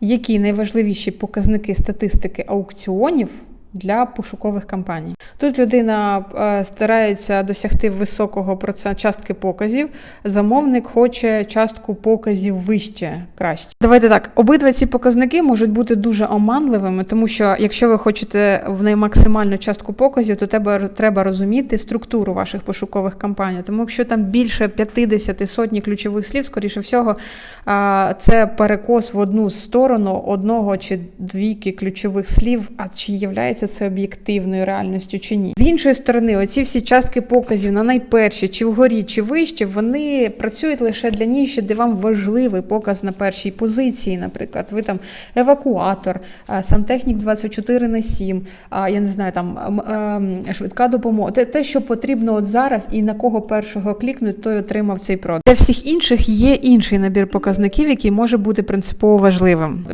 які найважливіші показники статистики аукціонів для пошукових кампаній. Тут людина е, старається досягти високого проценту частки показів. Замовник хоче частку показів вище, краще. Давайте так. Обидва ці показники можуть бути дуже оманливими, тому що якщо ви хочете в неї максимальну частку показів, то треба, треба розуміти структуру ваших пошукових кампаній. Тому якщо там більше 50 сотні ключових слів, скоріше всього, це перекос в одну сторону одного чи двійки ключових слів. А чи являється це об'єктивною реальністю чи ні? З іншої сторони, оці всі частки показів на найперші, чи вгорі, чи вище, вони працюють лише для ніші, де вам важливий показ на першій позиції. Наприклад, ви там евакуатор, сантехнік 24 на 7, а, я не знаю, там ем, швидка допомога. Те, те, що потрібно от зараз, і на кого першого клікнуть, той отримав цей продаж. Для всіх інших є інший набір показників, який може бути принципово важливим.